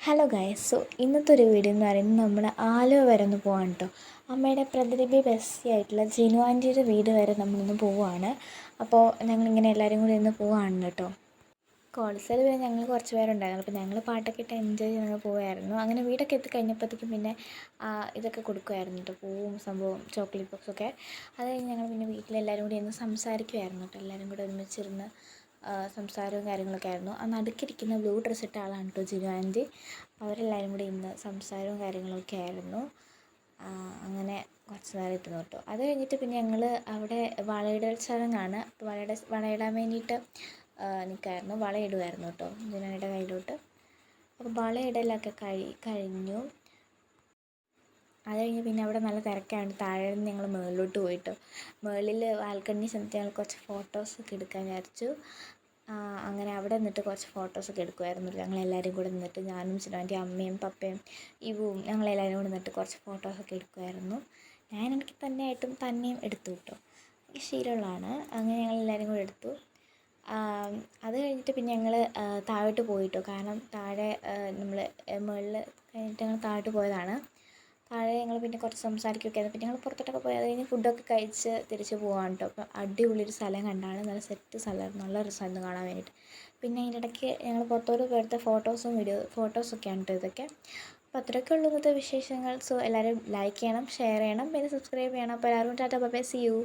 Hello guys so ഇന്നത്തെ ഒരു video എന്ന് പറയുന്നത് നമ്മൾ ആലുവ വരെ ഒന്ന് പോവാണ് കേട്ടോ അമ്മയുടെ പ്രതിലിപി ബെസ്റ്റി ആയിട്ടുള്ള ജിനു ആന്റിയുടെ വീട് വരെ നമ്മളൊന്ന് പോവുകയാണ് അപ്പോൾ ഞങ്ങളിങ്ങനെ എല്ലാവരും കൂടി ഒന്ന് പോവുകയാണ് കേട്ടോ കോളേജിൽ പിന്നെ ഞങ്ങൾ കുറച്ച് പേരുണ്ടായിരുന്നു. അപ്പോൾ ഞങ്ങൾ പാട്ടൊക്കെ ഇട്ട് എൻജോയ് ചെയ്ത് ഞങ്ങൾ പോവുമായിരുന്നു അങ്ങനെ വീടൊക്കെ എത്തി കഴിഞ്ഞപ്പോഴത്തേക്കും പിന്നെ ഇതൊക്കെ കൊടുക്കുമായിരുന്നു കേട്ടോ പൂവും സംഭവം ചോക്ലേറ്റ് ബോക്സൊക്കെ അത് കഴിഞ്ഞ് ഞങ്ങൾ പിന്നെ വീട്ടിലെല്ലാവരും കൂടി ഒന്ന് സംസാരിക്കുമായിരുന്നു കേട്ടോ എല്ലാവരും കൂടി ഒരുമിച്ചിരുന്ന് സംസാരവും കാര്യങ്ങളൊക്കെ ആയിരുന്നു. ആ നടുക്കിരിക്കുന്ന ബ്ലൂ ഡ്രസ്സ് ഇട്ട ആളാണ് കേട്ടോ ജിനു ആന്റി. അവരെല്ലാവരും കൂടി ഇന്ന് സംസാരവും കാര്യങ്ങളൊക്കെ ആയിരുന്നു. അങ്ങനെ കുറച്ച് നേരം ഇരുന്നു കേട്ടോ അത് കഴിഞ്ഞിട്ട് പിന്നെ ഞങ്ങൾ അവിടെ വളയിടൽ ചടങ്ങാണ് അപ്പോൾ വളയിട വളയിടാൻ വേണ്ടിയിട്ട് നിൽക്കായിരുന്നു വളയിടുമായിരുന്നു കേട്ടോ ജിനുവിന്റെ കയ്യിലോട്ട്. അപ്പോൾ വളയിടലൊക്കെ കഴി കഴിഞ്ഞു. അത് കഴിഞ്ഞ് പിന്നെ അവിടെ നല്ല തിരക്കാണ് താഴെ നിന്ന് ഞങ്ങൾ മുകളിലോട്ട് പോയിട്ട്. മുകളിൽ ബാൽക്കണി ചെന്നിട്ട് ഞങ്ങൾ കുറച്ച് ഫോട്ടോസൊക്കെ എടുക്കാൻ വിചാരിച്ചു. അങ്ങനെ അവിടെ നിന്നിട്ട് കുറച്ച് ഫോട്ടോസൊക്കെ എടുക്കുമായിരുന്നു ഞങ്ങൾ എല്ലാവരും കൂടെ നിന്നിട്ട് ഞാനും ചിലാന്റെ അമ്മയും പപ്പയും ഇവും ഞങ്ങളെല്ലാവരും കൂടെ നിന്നിട്ട് കുറച്ച് ഫോട്ടോസൊക്കെ എടുക്കുമായിരുന്നു ഞാൻ എനിക്ക് തന്നെയായിട്ടും തന്നെയും എടുത്തു കേട്ടോ എനിക്ക് ശീലമുള്ളതാണ്. അങ്ങനെ ഞങ്ങൾ എല്ലാവരും കൂടെ എടുത്തു. അത് കഴിഞ്ഞിട്ട് പിന്നെ ഞങ്ങൾ താഴോട്ട് പോയിട്ടോ കാരണം താഴെ നമ്മൾ മുകളിൽ കഴിഞ്ഞിട്ട് ഞങ്ങൾ താഴോട്ട് പോയതാണ്. താഴെ ഞങ്ങൾ പിന്നെ കുറച്ച് സംസാരിക്കുകയൊക്കെ ആയിരുന്നു. പിന്നെ ഞങ്ങൾ പുറത്തോട്ടൊക്കെ പോയി അത് കഴിഞ്ഞ് ഫുഡൊക്കെ കഴിച്ച് തിരിച്ച് പോവാണ് കേട്ടോ അപ്പോൾ അടിപൊളിയൊരു സ്ഥലം കണ്ടാണ്. നല്ല സെറ്റ് സ്ഥലമായിരുന്നു നല്ല സ്ഥലം കാണാൻ വേണ്ടിയിട്ട് പിന്നെ അതിന്റെ ഇടയ്ക്ക് ഞങ്ങൾ പുറത്തോട്ട് പോയെടുത്ത ഫോട്ടോസും വീഡിയോ ഫോട്ടോസൊക്കെയാണ് കേട്ടോ ഇതൊക്കെ. അപ്പോൾ അത്രയൊക്കെ ഉള്ളൂ ഇന്നത്തെ വിശേഷങ്ങൾ. സോ എല്ലാവരും ലൈക്ക് ചെയ്യണം ഷെയർ ചെയ്യണം പിന്നെ സബ്സ്ക്രൈബ് ചെയ്യണം. അപ്പോൾ എല്ലാവരും ടാറ്റ ബൈ സി യു